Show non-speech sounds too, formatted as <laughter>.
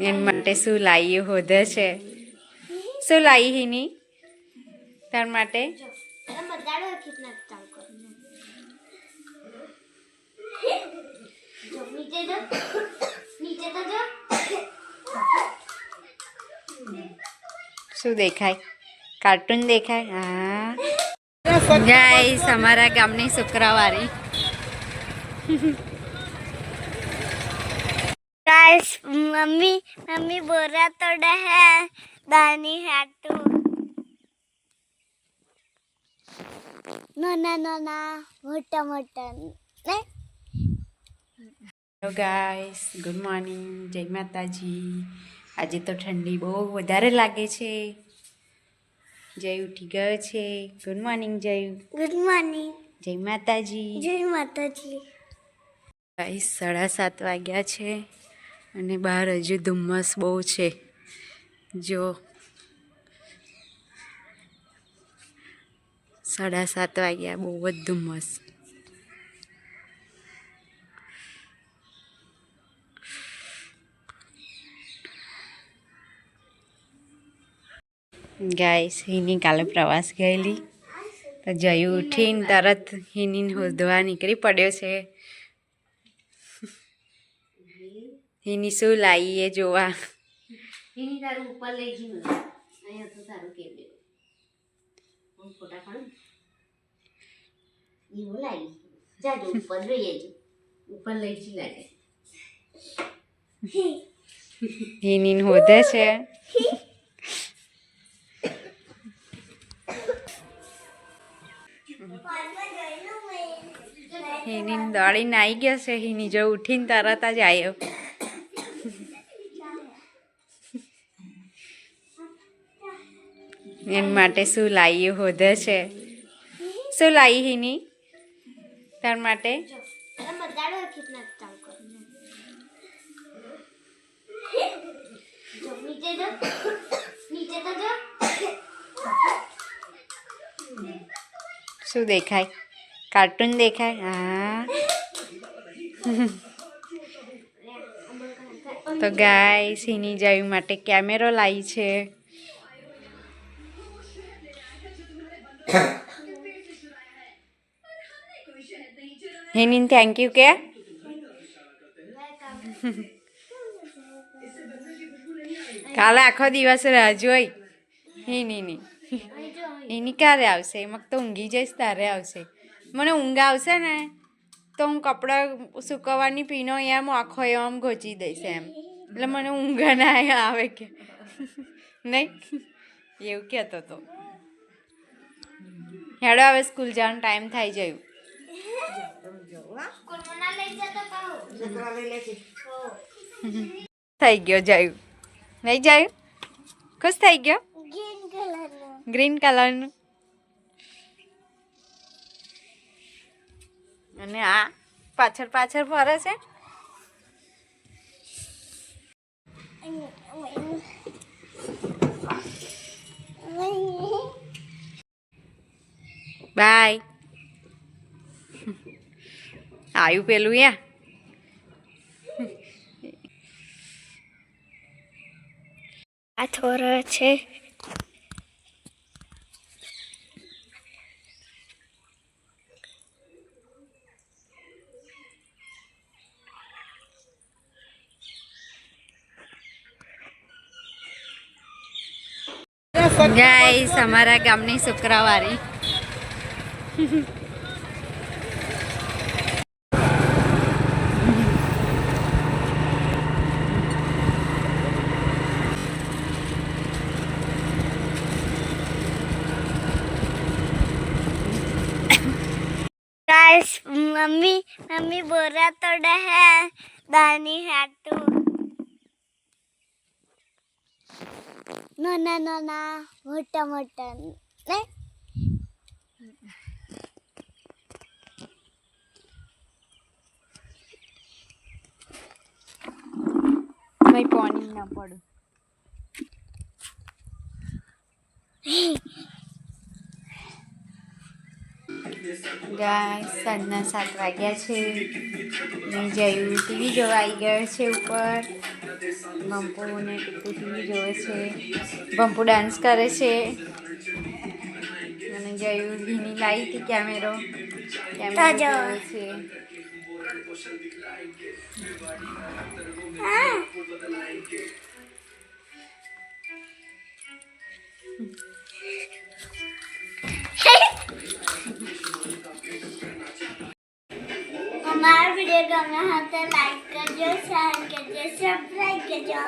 એમ માટે શું લાવી હોધે છે? શું લાવી હિની? તાર માટે? શું દેખાય? કાર્ટૂન દેખાય? હા. ગાઈસ, અમારા ગામની શુક્રવારી. ગાઈસ મમ્મી મમ્મી બોરા તોડે હે દાની હાટુ. નાના નાના મોટા મોટા ને? હેલો ગાઈસ ગુડ મોર્નિંગ જય માતાજી. આજે તો ઠંડી બહુ વધારે લાગે છે. જય ઉઠી ગયો છે. Good morning Jay. Good morning જય માતાજી. જય માતાજી. ગાઈસ સાડા સાત વાગ્યા છે. અને બહાર હજુ ધુમ્મસ બહુ છે. જો સાડા સાત વાગ્યા, બહુ જ ધુમ્મસ. ગાઈસ, હિની કાલે પ્રવાસ ગયેલી. તો જયું ઉઠીને તરત હિની હોદવા નીકળી પડ્યો છે. હિની શું લાવીએ જોવા? એની તારું ઉપર લઈ જઈ અહીંયા તો તારું કે હું ફોટા પાડું એવું લાગી જાજો ઉપર જોઈએ જો ઉપર લઈ જઈ લાગે. એની હોદે છે. હિની દોડીને આવી ગયો છે. હિની જો ઉઠીને તરત જ આવ્યો એમ માટે શું લાવ્યું હોધે છે? શું લાવી હિની? તાર માટે? શું દેખાય? કાર્ટૂન દેખાય? હા. તો ગાય સિની જાયું માટે કેમેરો લાવી છે. હિની થેન્ક યુ કે કાલે આખો દિવસ રાહ, જોઈ. હિનીની <laughs> એની ક્યારે આવશે? એમાં તો ઊંઘી જઈશ, તારે આવશે. મને ઊંઘ આવશે ને, તો હું કપડાં સુકવવાની પીનો એમ, આખો એમ ઘોચી દઈશ એમ. એટલે મને ઊંઘ ના આવે કે. <laughs> નહીં? <laughs> એવું કહેતો તો. હેડો હવે સ્કૂલ જવાનો ટાઈમ થઈ ગયો. થઈ ગયો જાયું. નહીં જાયું? ખુશ થઈ ગયો? ગ્રીન કલરનું અને આ પાછળ પાછળ ફરે છે. Wait. બાય આવ્યું પેલું યા આ થોરો છે. ગાઈસ અમારા ગામની શુક્રવારી. गाइस मम्मी मम्मी बोरा तोड़ा है दानी हाटू नाना नाना मोटा मोटा ભાઈ પાણી ના પડું. ગાય સાંજના સાત વાગ્યા છે. મેં જયું ટીવી જોવા આવી ગયો છે ઉપર. બંપુ ને ટીપુ ટીવી જોવે છે. બંપુ ડાન્સ કરે છે. અને જયું ભીની લાવી હતી કેમેરો કેમેરો. જોવે છે. અમારા વીડિયો ગમે હા તો લાઈક કરજો શેર કરજો સબસ્ક્રાઈબ કરજો.